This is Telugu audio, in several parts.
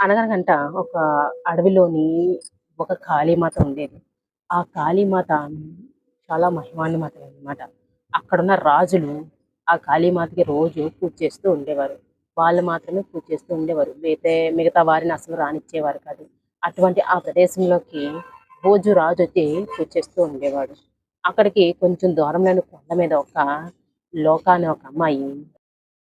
అనగనగంట ఒక అడవిలోని ఒక కాళీమాత ఉండేది. ఆ కాళీమాత చాలా మహిమాన్విత అన్నమాట. అక్కడున్న రాజులు ఆ కాళీమాతకి రోజు పూజ చేస్తూ ఉండేవారు. వాళ్ళు మాత్రమే పూజ చేస్తూ ఉండేవారు. అయితే మిగతా వారిని అసలు రానిచ్చేవారు కాదు. అటువంటి ఆ ప్రదేశంలోకి రోజు రాజు వచ్చి పూజ చేస్తూ ఉండేవాడు. అక్కడికి కొంచెం దూరంలోని కొండ మీద ఒక లోకాన్ని ఒక అమ్మాయి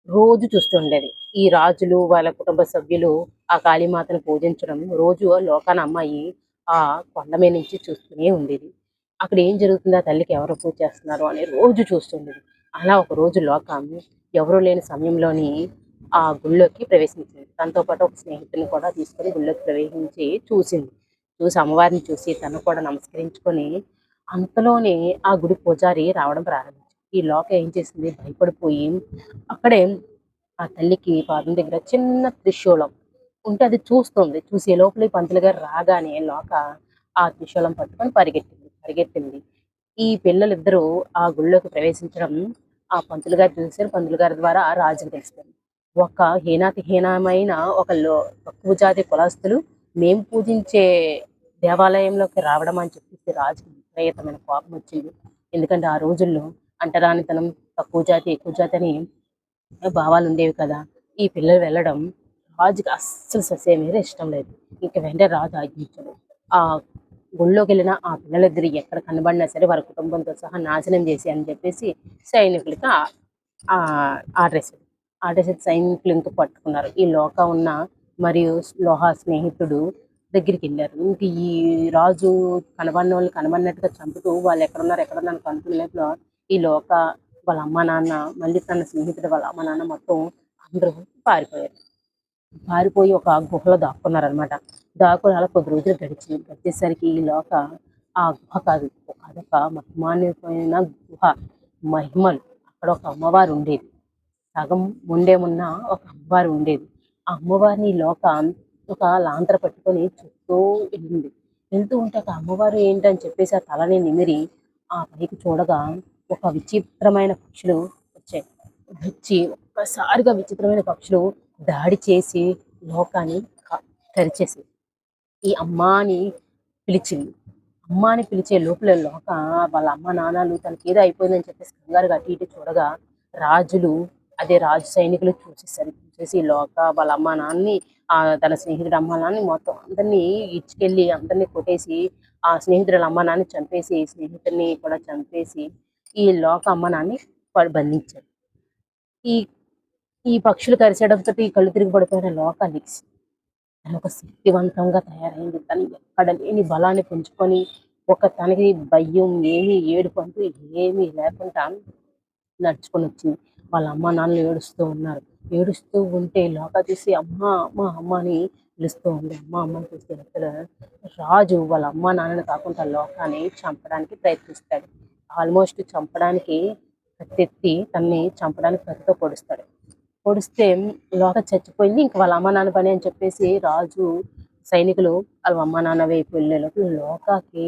రోజు చూస్తూ ఉండేది. ఈ రాజులు వాళ్ళ కుటుంబ సభ్యులు ఆ కాళీమాతను పూజించడం రోజు లోకాన అమ్మాయి ఆ కొండ మీద నుంచి చూస్తూనే ఉండేది. అక్కడ ఏం జరుగుతుంది ఆ తల్లికి ఎవరు పూజ చేస్తున్నారు అని రోజు చూస్తుండేది. అలా ఒక రోజు లోకం ఎవరు లేని సమయంలోని ఆ గుళ్ళోకి ప్రవేశించింది. తనతో పాటు ఒక స్నేహితుడిని కూడా తీసుకొని గుళ్ళోకి ప్రవేశించి చూసింది. చూసి అమ్మవారిని చూసి తను కూడా నమస్కరించుకొని అంతలోనే ఆ గుడి పూజారి రావడం ప్రారంభించింది ఈ లోక ఏం చేసింది భయపడిపోయి అక్కడే ఆ తల్లికి పాదం దగ్గర చిన్న త్రిశూలం ఉంటే అది చూస్తుంది. చూసే లోపల పంతులు గారు రాగానే లోక ఆ త్రిశూలం పట్టుకొని పరిగెత్తింది పరిగెత్తింది. ఈ పిల్లలిద్దరూ ఆ గుళ్ళోకి ప్రవేశించడం ఆ పంతులు గారు చూశారు పంతులు గారి ద్వారా ఆ రాజుకి తెలిసిపోయింది. ఒక హీనాతి హీనమైన ఒక లో తక్కువ జాతి కులస్తులు మేము పూజించే దేవాలయంలోకి రావడం అని చెప్పేసి రాజుకి విపరీతమైన కోపం వచ్చింది. ఎందుకంటే ఆ రోజుల్లో అంటరానితనం తక్కువ జాతి ఎక్కువ జాతి అని భావాలు ఉండేవి కదా. ఈ పిల్లలు వెళ్ళడం రాజుకి అస్సలు ససేమిరా ఇష్టం లేదు. ఇంక వెంటనే రాజు ఆజ్ఞించాడు. ఆ గుళ్ళోకి వెళ్ళిన ఆ పిల్లలిద్దరు ఎక్కడ కనబడినా సరే వారి కుటుంబంతో సహా నాశనం చేసి అని చెప్పేసి సైనికులకి ఆ- ఆ ఆర్డర్ వేశాడు. ఆర్డర్ సైనికులు ఇంక పట్టుకున్నారు. ఈ లోక ఉన్న మరియు లోహ స్నేహితుడు దగ్గరికి వెళ్ళారు. ఇంక ఈ రాజు కనబడిన వాళ్ళు కనబడినట్టుగా చంపుతూ వాళ్ళు ఎక్కడున్నారు ఎక్కడున్నారు అని కనుక్కునే లోపల ఈ లోక వాళ్ళ అమ్మ నాన్న మళ్ళీ తన స్నేహితుడు వాళ్ళ అమ్మ నాన్న మొత్తం అందరూ పారిపోయారు. పారిపోయి ఒక గుహలో దాక్కున్నారనమాట. దాక్కుని అలా కొద్ది రోజులు గడిచింది. గడిచేసరికి ఈ లోక ఆ గుహ కాదు ఒక అదొక మహిమాన్వితమైన గుహ. మహిమలు అక్కడ ఒక అమ్మవారు ఉండేది. సగం ముండేమున్న ఒక అమ్మవారు ఉండేది. ఆ అమ్మవారిని లోక ఒక లాంతర పట్టుకొని చుట్టూ వెళ్ళింది. వెళ్తూ ఉంటే ఒక అమ్మవారు ఏంటని చెప్పేసి ఆ తలని నిమిరి ఆ పైకి చూడగా ఒక విచిత్రమైన పక్షులు వచ్చాయి. వచ్చి ఒక్కసారిగా విచిత్రమైన పక్షులు దాడి చేసి లోకాన్ని తెరిచేసింది ఈ అమ్మాని పిలిచింది. అమ్మాని పిలిచే లోపల లోక వాళ్ళ అమ్మ నాన్నలు తనకి ఏదో అయిపోయిందని చెప్పేసి కంగారుగా అటు ఇటు చూడగా రాజులు అదే రాజు సైనికులు చూసేసారు చూసేసి లోక వాళ్ళ అమ్మ నాన్నని తన స్నేహితుడు అమ్మ నాన్నని మొత్తం అందరినీ ఇచ్చుకెళ్ళి అందరినీ కొట్టేసి ఆ స్నేహితుడు అమ్మ నాన్నని చంపేసి స్నేహితుడిని కూడా చంపేసి ఈ లోక అమ్మ నాన్నని బంధించారు. ఈ ఈ పక్షులు కరిచేయడంతో ఈ కళ్ళు తిరిగి పడిపోయిన లోకానికి తను ఒక శక్తివంతంగా తయారైంది. తను ఎక్కడ లేని బలాన్ని పెంచుకొని ఒక తనకి భయం ఏమి ఏడుపు అంటూ ఏమీ లేకుండా నడుచుకొని వచ్చింది. వాళ్ళ అమ్మ నాన్నలు ఏడుస్తూ ఉన్నారు. ఏడుస్తూ ఉంటే లోక చూసి అమ్మ అమ్మ అమ్మ అని పిలుస్తూ ఉంది. అమ్మ అమ్మని చూస్తే ఇక్కడ రాజు వాళ్ళ అమ్మ నాన్నని కాకుండా లోకాన్ని చంపడానికి ప్రయత్నిస్తాడు. ఆల్మోస్ట్ చంపడానికి కత్తెత్తి తన్ని చంపడానికి కత్తితో పొడుస్తాడు. పొడిస్తే లోక చచ్చిపోయింది. ఇంక వాళ్ళ అమ్మ నాన్న పని అని చెప్పేసి రాజు సైనికులు వాళ్ళ అమ్మ నాన్న వైపు వెళ్ళే లోపల లోకాకి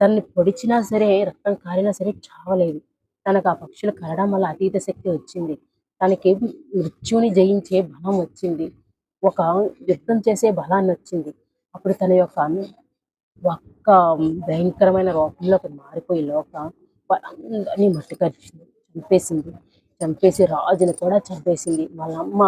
తనని పొడిచినా సరే రక్తం కారినా సరే చావలేదు. తనకు ఆ పక్షులు కరడం వల్ల అతీత శక్తి వచ్చింది. తనకి మృత్యుని జయించే బలం వచ్చింది. ఒక యుద్ధం చేసే బలాన్ని వచ్చింది. అప్పుడు తన యొక్క ఒక్క భయంకరమైన రూపంలోకి మారిపోయి లోక అందరినీ మట్టి కరిచింది చంపేసింది. చంపేసి రాజుని కూడా చంపేసింది. వాళ్ళ అమ్మ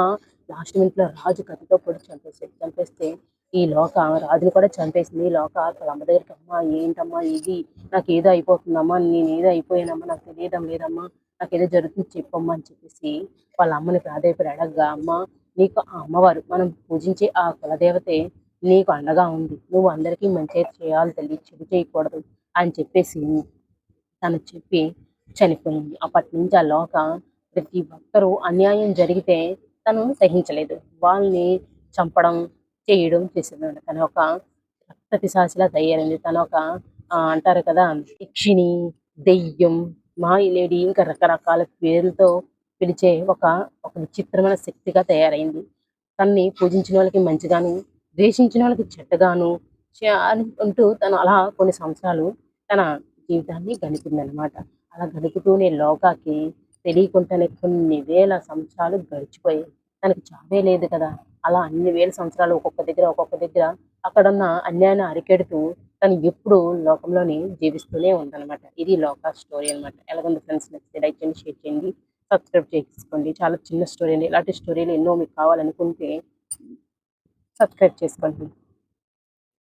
లాస్ట్ మినిట్లో రాజు కథతో పొడి చంపేసింది. చంపేస్తే ఈ లోక రాజుని కూడా చంపేసింది. ఈ లోక వాళ్ళ అమ్మ దగ్గరికి అమ్మ ఏంటమ్మా ఇది నాకు ఏదో అయిపోతుందమ్మా నేను ఏదో అయిపోయానమ్మా నాకు తెలియడం లేదమ్మా నాకు ఏదో జరుగుతుంది చెప్పమ్మా అని చెప్పేసి వాళ్ళ అమ్మని ప్రాధేయపడి అడగగా అమ్మ నీకు ఆ అమ్మవారు మనం పూజించే ఆ కులదేవతే నీకు అండగా ఉంది నువ్వు అందరికీ మంచి చేయాలి తల్లి చెడు చేయకూడదు అని చెప్పేసి తను చెప్పి చనిపోయింది అప్పటి నుంచి ఆ లోక ప్రతి ఒక్కరూ అన్యాయం జరిగితే తను సహించలేదు. వాళ్ళని చంపడం చేయడం చేసేదాన్ని తను ఒక రక్త పిశాచిలా తయారైంది. తను ఒక అంటారు కదా యక్షిణి దెయ్యం మాయలేడి ఇంకా రకరకాల పేర్లతో పిలిచే ఒక ఒక విచిత్రమైన శక్తిగా తయారైంది. తన్ని పూజించిన వాళ్ళకి మంచిగాను ద్వేషించిన వాళ్ళకి చెడ్డగాను అంటూ తను అలా కొన్ని సంవత్సరాలు తన జీవితాన్ని గడిపిందనమాట అలా గడుపుతూనే లోకాకి తెలియకుండానే కొన్ని వేల సంవత్సరాలు గడిచిపోయాయి. తనకి చావే లేదు కదా. అలా అన్ని వేల సంవత్సరాలు ఒక్కొక్క దగ్గర ఒక్కొక్క దగ్గర అక్కడున్న అన్యాయాన్ని అరికెడుతూ తను ఎప్పుడు లోకంలోని జీవిస్తూనే ఉందన్నమాట. ఇది లోక స్టోరీ అన్నమాట. ఎలాగుంది ఫ్రెండ్స్? నచ్చితే లైక్ చేయండి షేర్ చేయండి సబ్స్క్రైబ్ చేసుకోండి. చాలా చిన్న స్టోరీ అండి. ఇలాంటి స్టోరీలు ఎన్నో మీకు కావాలనుకుంటే సబ్స్క్రైబ్ చేసుకోండి.